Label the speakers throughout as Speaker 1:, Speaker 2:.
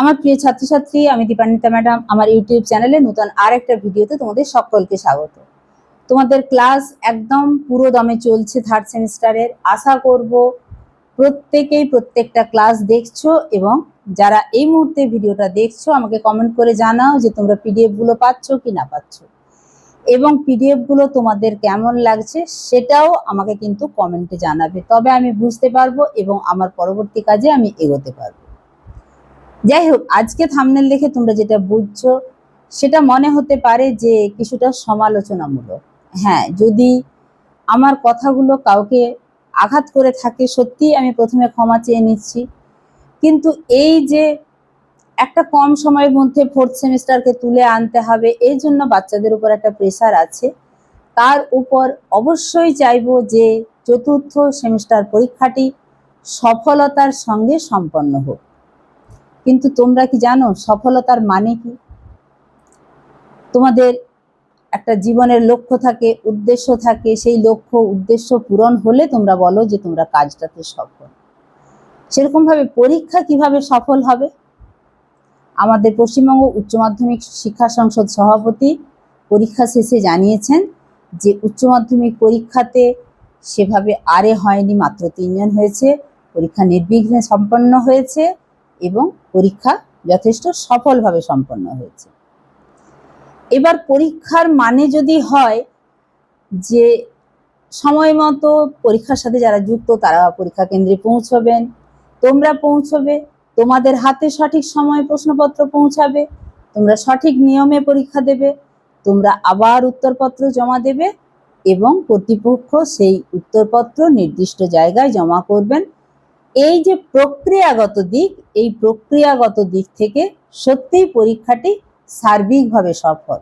Speaker 1: আমার প্রিয় ছাত্রছাত্রী, আমি দীপান্বিতা ম্যাডাম, আমার ইউটিউব চ্যানেলে নতুন আর একটা ভিডিওতে তোমাদের সকলকে স্বাগত। তোমাদের ক্লাস একদম পুরো দমে চলছে থার্ড সেমিস্টারের। আশা করব প্রত্যেকেই প্রত্যেকটা ক্লাস দেখছ এবং যারা এই মুহূর্তে ভিডিওটা দেখছ, আমাকে কমেন্ট করে জানাও যে তোমরা পিডিএফগুলো পাচ্ছ কি না পাচ্ছ। এবং পিডিএফগুলো তোমাদের কেমন লাগছে সেটাও আমাকে কিন্তু কমেন্টে জানাবে। তবে আমি বুঝতে পারব এবং আমার পরবর্তী কাজে আমি এগোতে পারব। যাই হোক আজকে থামনেল দেখে তোমরা যেটা বুঝছ, সেটা মনে হতে পারে যে কিছুটা সমালোচনামূলক। হ্যাঁ যদি আমার কথাগুলো কাউকে আঘাত করে থাকে সত্যি আমি প্রথমে ক্ষমা চেয়ে নিচ্ছি। কিন্তু এই যে একটা কম সময়ের মধ্যে ফোর্থ সেমিস্টারকে তুলে আনতে হবে, এই জন্য বাচ্চাদের উপর একটা প্রেসার আছে। তার উপর অবশ্যই চাইব যে চতুর্থ সেমিস্টার পরীক্ষাটি সফলতার সঙ্গে সম্পন্ন হোক। কিন্তু তোমরা কি জানো সফলতার মানে কি? তোমাদের একটা জীবনের লক্ষ্য থাকে, উদ্দেশ্য থাকে, সেই লক্ষ্য, উদ্দেশ্য পূরণ হলে তোমরা বলো যে তোমরা কাজটাতে সফল। সেরকম ভাবে পরীক্ষা কীভাবে সফল হবে? আমাদের পশ্চিমবঙ্গ উচ্চ মাধ্যমিক শিক্ষা সংসদ সভাপতি পরীক্ষা শেষে জানিয়েছেন যে উচ্চ মাধ্যমিক পরীক্ষাতে সেভাবে আরে হয়নি, মাত্র তিনজন হয়েছে। পরীক্ষা নির্বিঘ্নে সম্পন্ন হয়েছে এবং পরীক্ষা যথেষ্ট সফলভাবে সম্পন্ন হয়েছে। এবার পরীক্ষার মানে যদি হয় যে সময় মতো পরীক্ষার সাথে যারা যুক্ত তারা পরীক্ষা কেন্দ্রে পৌঁছবেন, তোমরা পৌঁছবে, তোমাদের হাতে সঠিক সময়ে প্রশ্নপত্র পৌঁছাবে, তোমরা সঠিক নিয়মে পরীক্ষা দেবে, তোমরা আবার উত্তরপত্র জমা দেবে এবং কর্তৃপক্ষ সেই উত্তরপত্র নির্দিষ্ট জায়গায় জমা করবেন। এই যে প্রক্রিয়াগত দিক এই প্রক্রিয়াগত দিক থেকে সত্যিই পরীক্ষাটি সার্বিকভাবে সফল।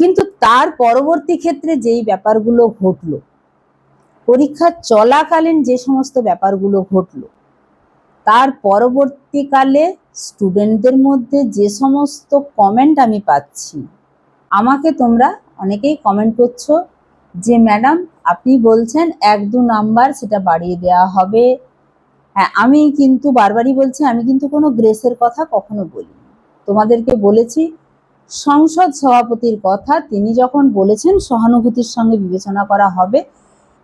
Speaker 1: কিন্তু তার পরবর্তী ক্ষেত্রে যেই ব্যাপারগুলো ঘটলো, পরীক্ষা চলাকালীন যে সমস্ত ব্যাপারগুলো ঘটলো, তার পরবর্তীকালে স্টুডেন্টদের মধ্যে যে সমস্ত কমেন্ট আমি পাচ্ছি, আমাকে তোমরা অনেকেই কমেন্ট করছ যে, ম্যাডাম, আপনি বলছেন এক দু নাম্বার সেটা বাড়িয়ে দেওয়া হবে হ্যাঁ আমি কিন্তু বারবারই বলছি আমি কিন্তু কোনো গ্রেসের কথা কখনো বলিনি। তোমাদেরকে বলেছি সংসদ সভাপতির কথা তিনি যখন বলেছেন সহানুভূতির সঙ্গে বিবেচনা করা হবে।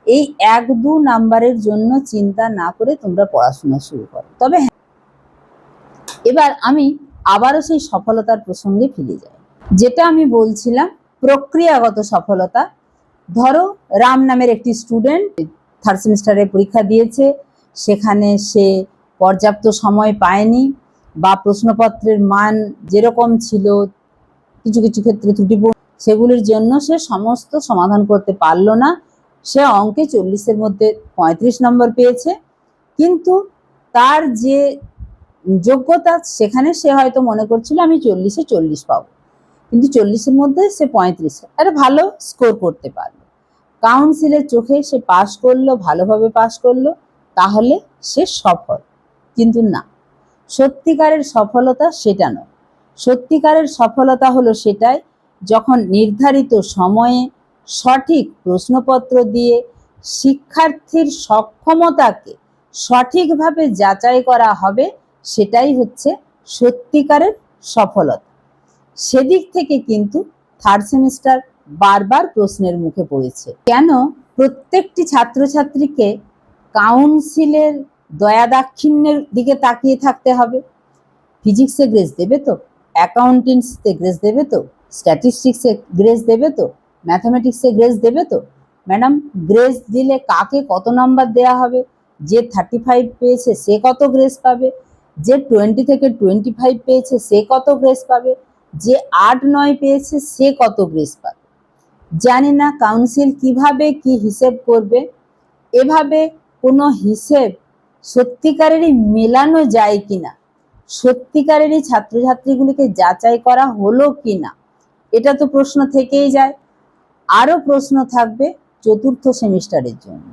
Speaker 1: এই এক দু নাম্বারের জন্য চিন্তা না করে তোমরা পড়াশোনা শুরু করো। তবে হ্যাঁ, এবার আমি আবারও সেই সফলতার প্রসঙ্গে ফিরে যাই। যেটা আমি বলছিলাম প্রক্রিয়াগত সফলতা। ধরো রাম নামের একটি স্টুডেন্ট থার্ড সেমিস্টারে পরীক্ষা দিয়েছে সেখানে সে পর্যাপ্ত সময় পায়নি বা প্রশ্নপত্রের মান যেরকম ছিল, কিছু কিছু ক্ষেত্রে ত্রুটিপূর্ণ, সেগুলির জন্য সে সমস্ত সমাধান করতে পারল না। সে অঙ্কে চল্লিশের মধ্যে পঁয়ত্রিশ নম্বর পেয়েছে। কিন্তু তার যে যোগ্যতা, সেখানে সে হয়তো মনে করছিল, আমি চল্লিশে চল্লিশ পাবো। কিন্তু চল্লিশের মধ্যে সে পঁয়ত্রিশ। একটা ভালো, স্কোর করতে পারল। কাউন্সিলের চোখে সে পাশ করল, ভালোভাবে পাশ করল। তাহলে সে সফল। কিন্তু না, সত্যিকারের সফলতা সেটা নয়। সত্যিকারের সফলতা হলো সেটাই যখন নির্ধারিত সময়ে সঠিক প্রশ্নপত্র দিয়ে শিক্ষার্থীর সক্ষমতাকে সঠিকভাবে যাচাই করা হবে, সেটাই হচ্ছে সত্যিকারের সফলতা। সেদিক থেকে কিন্তু থার্ড সেমিস্টার বারবার প্রশ্নের মুখে পড়েছে। কেন? প্রত্যেকটি ছাত্রছাত্রীকে কাউন্সিলের দয়া দাক্ষিণ্যের দিকে তাকিয়ে থাকতে হবে। ফিজিক্সে গ্রেস দেবে তো অ্যাকাউন্টেন্সিতে গ্রেস দেবে তো, স্ট্যাটিস্টিক্সে গ্রেস দেবে তো, ম্যাথামেটিক্সে গ্রেস দেবে তো। ম্যাডাম, গ্রেস দিলে কাকে কত নাম্বার দেয়া হবে? যে থার্টি ফাইভ পেয়েছে সে কত গ্রেস পাবে? যে টোয়েন্টি থেকে টোয়েন্টি ফাইভ পেয়েছে সে কত গ্রেস পাবে? যে আট নয় পেয়েছে সে কত গ্রেস পাবে? জানি না, কাউন্সিল কীভাবে কি হিসেব করবে? এভাবে কোনো হিসেব সত্যিকারেরই মেলানো যায় কিনা? সত্যিকারেরই ছাত্রছাত্রীগুলিকে যাচাই করা হলো কিনা? এটা তো প্রশ্ন থেকেই যায়। আরও প্রশ্ন থাকবে চতুর্থ সেমিস্টারের জন্য।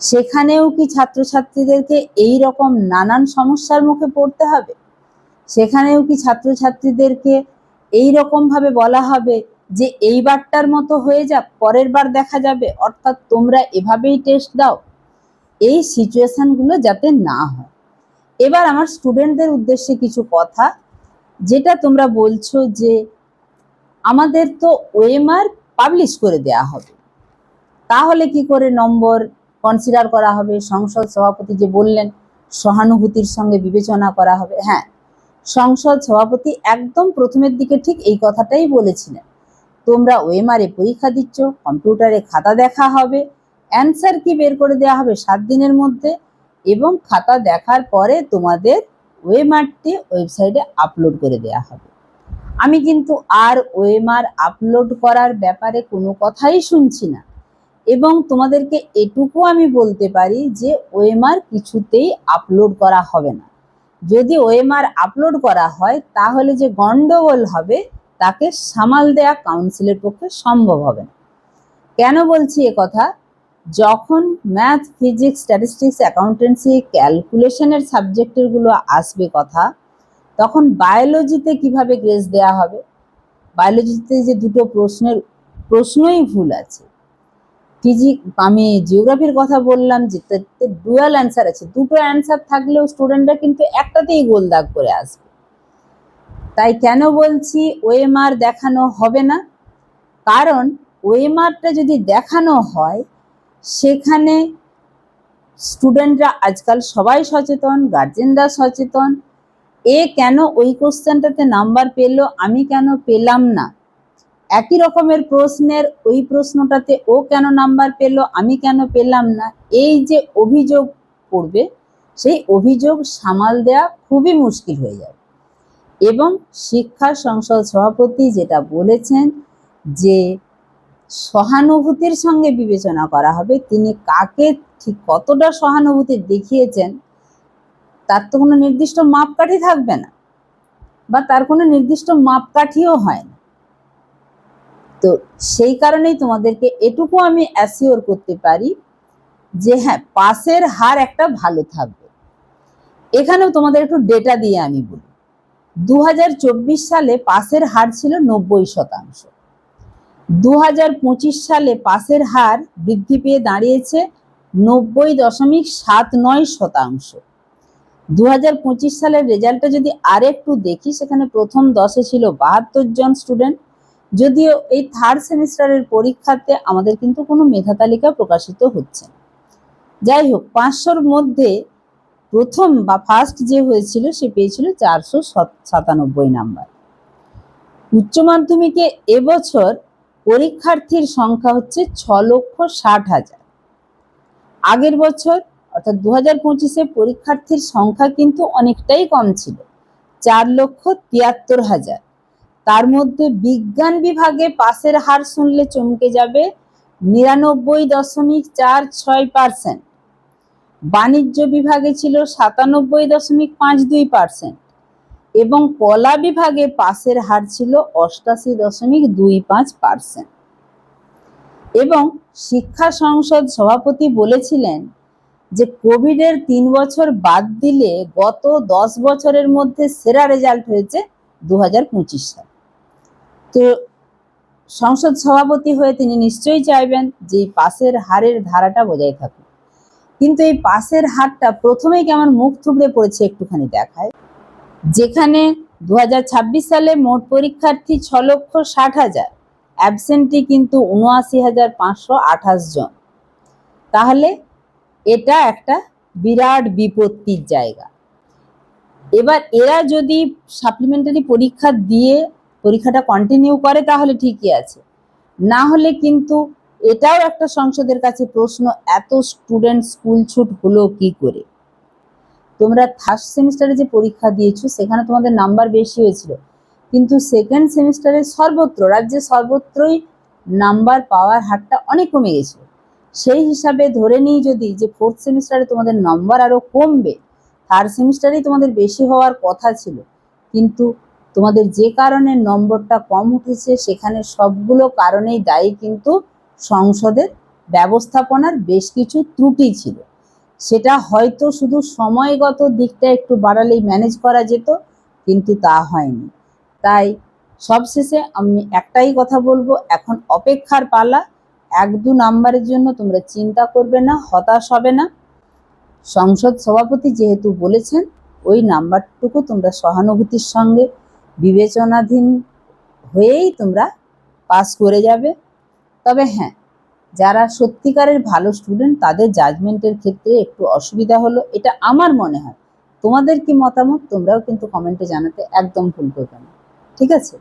Speaker 1: সেখানেও কি ছাত্রছাত্রীদেরকে এই রকম নানান সমস্যার মুখে পড়তে হবে? সেখানেও কি ছাত্রছাত্রীদেরকে এই রকম ভাবে বলা হবে যে, এইবারটার মতো হয়ে যাক পরের বার দেখা যাবে, অর্থাৎ তোমরা এভাবেই টেস্ট দাও এই সিচুয়েশনগুলো যাতে না হয়। এবার আমার স্টুডেন্টদের উদ্দেশ্যে কিছু কথা, যেটা তোমরা বলছো যে আমাদের তো ওএমআর পাবলিশ করে দেয়া হবে। তাহলে কি করে নম্বর কনসিডার করা হবে? সংসদ সভাপতি যে বললেন, সহানুভূতির সঙ্গে বিবেচনা করা হবে। হ্যাঁ সংসদ সভাপতি একদম প্রথমের দিকে ঠিক এই কথাটাই বলেছিলেন। তোমরা ওএমআরে পরীক্ষা দিচ্ছ কম্পিউটারে খাতা দেখা হবে। অ্যান্সার কি বের করে দেওয়া হবে সাত দিনের মধ্যে এবং খাতা দেখার পরে তোমাদের ওয়েমারটি ওয়েবসাইটে আপলোড করে দেওয়া হবে। আমি কিন্তু আর ওয়েমার আপলোড করার ব্যাপারে কোনো কথাই শুনছি না এবং তোমাদেরকে এটুকু আমি বলতে পারি যে ওয়েমার কিছুতেই আপলোড করা হবে না। যদি ওএমআর আপলোড করা হয় তাহলে যে গন্ডগোল হবে তাকে সামাল দেয়া কাউন্সিলের পক্ষে সম্ভব হবে না। কেন বলছি কথা? যখন ম্যাথ ফিজিক্স স্ট্যাটিস্টিক্স অ্যাকাউন্টেন্সি ক্যালকুলেশনের সাবজেক্টেরগুলো আসবে কথা, তখন বায়োলজিতে কীভাবে গ্রেস দেয়া হবে? বায়োলজিতে যে দুটো প্রশ্নের, প্রশ্নই ভুল আছে। ফিজিক আমি জিওগ্রাফির কথা বললাম যে ডুয়াল অ্যান্সার আছে। দুটো অ্যান্সার থাকলেও স্টুডেন্টরা কিন্তু একটাতেই গোল দাগ করে আসবে। তাই কেন বলছি ওএমআর দেখানো হবে না? কারণ ওএমআরটা যদি দেখানো হয় সেখানে স্টুডেন্টরা আজকাল সবাই সচেতন গার্জেনরা সচেতন। এ কেন ওই কোশ্চেনটাতে নাম্বার পেল, আমি কেন পেলাম না? একই রকমের প্রশ্নের ওই প্রশ্নটাতে ও কেন নাম্বার পেল, আমি কেন পেলাম না? এই যে অভিযোগ করবে সেই অভিযোগ সামাল দেওয়া খুবই মুশকিল হয়ে যাবে। এবং শিক্ষা সংসদ সভাপতি যেটা বলেছেন যে সহানুভূতির সঙ্গে বিবেচনা করা হবে। তিনি কাকে ঠিক কতটা সহানুভূতি দেখিয়েছেন, তার তো কোনো নির্দিষ্ট মাপকাঠি থাকবে না বা তার কোনো নির্দিষ্ট মাপকাঠিও হয় না। তো সেই কারণেই তোমাদেরকে এটুকু আমি অ্যাসিওর করতে পারি যে হ্যাঁ পাসের হার একটা ভালো থাকবে। এখানেও তোমাদের একটু ডেটা দিয়ে আমি বলি। দু হাজার চব্বিশ সালে পাসের হার ছিল নব্বই শতাংশ। দু হাজার পঁচিশ সালে পাসের হার বৃদ্ধি পেয়ে দাঁড়িয়েছে নব্বই দশমিক সাত নয় শতাংশ। দু হাজার পঁচিশ সালের রেজাল্টটা যদি আরেকটু দেখি, সেখানে প্রথম দশে ছিল বাহাত্তর জন স্টুডেন্ট। যদিও এই থার্ড সেমিস্টারের পরীক্ষাতে আমাদের কিন্তু কোনো মেধা তালিকা প্রকাশিত হচ্ছে যাই হোক, পাঁচশোর মধ্যে প্রথম বা ফার্স্ট যে হয়েছিল, সে পেয়েছিল চারশো সাতানব্বই নাম্বার। উচ্চ মাধ্যমিকে এবছর পরীক্ষার্থীর সংখ্যা হচ্ছে ছ লক্ষ ষাট হাজার। আগের বছর, অর্থাৎ দু হাজার পঁচিশে পরীক্ষার্থীর সংখ্যা কিন্তু অনেকটাই কম ছিল, চার লক্ষ তিয়াত্তর হাজার। তার মধ্যে বিজ্ঞান বিভাগে পাশের হার শুনলে চমকে যাবে নিরানব্বই দশমিক চার ছয় পার্সেন্ট। বাণিজ্য বিভাগে ছিল সাতানব্বই দশমিক পাঁচ দুই পার্সেন্ট। এবং কলা বিভাগে পাসের হার ছিল অষ্টাশি দশমিক দুই পাঁচ পার্সেন্ট। এবং শিক্ষা সংসদ সভাপতি বলেছিলেন যে, কোভিডের তিন বছর বাদ দিলে গত দশ বছরের মধ্যে সেরা রেজাল্ট হয়েছে দু হাজার পঁচিশ সাল। তো সংসদ সভাপতি হয়ে তিনি নিশ্চয়ই চাইবেন যে, এই পাশের হারের ধারাটা বজায় থাকুক। কিন্তু এই পাশের হারটা প্রথমেই কেমন মুখ থুবড়ে পড়েছে একটুখানি দেখায়। যেখানে দু হাজার ছাব্বিশ সালে মোট পরীক্ষার্থী ছ লক্ষ ষাট হাজার অ্যাবসেন্টি কিন্তু উনআশি হাজার পাঁচশো আঠাশ জন। তাহলে এটা একটা বিরাট বিপত্তির জায়গা। এবার এরা যদি সাপ্লিমেন্টারি পরীক্ষা দিয়ে পরীক্ষাটা কন্টিনিউ করে তাহলে ঠিকই আছে। না হলে কিন্তু এটাও একটা সংসদের কাছে প্রশ্ন, এত স্টুডেন্ট স্কুল ছুট হলো কি করে? তোমরা থার্ড সেমিস্টারে যে পরীক্ষা দিয়েছ, সেখানে তোমাদের নাম্বার বেশি হয়েছিল। কিন্তু সেকেন্ড সেমিস্টারে সর্বত্র, রাজ্যে সর্বত্রই নাম্বার পাওয়ার হারটা অনেক কমে গেছিল সেই হিসাবে ধরে নিই যদি যে ফোর্থ সেমিস্টারে তোমাদের নাম্বার আরও কমবে থার্ড সেমিস্টারেই তোমাদের বেশি হওয়ার কথা ছিল। কিন্তু তোমাদের যে কারণে নম্বরটা কম উঠেছে, সেখানে সবগুলো কারণেই দায়ী কিন্তু সংসদের ব্যবস্থাপনার বেশ কিছু ত্রুটি ছিল। সেটা হয়তো শুধু সময়গত দিকটা একটু বাড়ালেই ম্যানেজ করা যেত, কিন্তু তা হয়নি। তাই সবশেষে আমি একটাই কথা বলব, এখন অপেক্ষার পালা, এক দু নাম্বারের জন্য তোমরা চিন্তা করবে না, হতাশ হবে না। সংসদ সভাপতি যেহেতু বলেছেন, ওই নাম্বারটুকু তোমরা সহানুভূতির সঙ্গে বিবেচনাধীন হয়েই তোমরা পাস করে যাবে। তবে হ্যাঁ যারা সত্যিকারের ভালো স্টুডেন্ট তাদের জাজমেন্টের ক্ষেত্রে একটু অসুবিধা হলো। এটা আমার মনে হয়। তোমাদের কি মতামত? তোমরাও কিন্তু কমেন্টে জানাতে একদম ভুল করবে না। ঠিক আছে?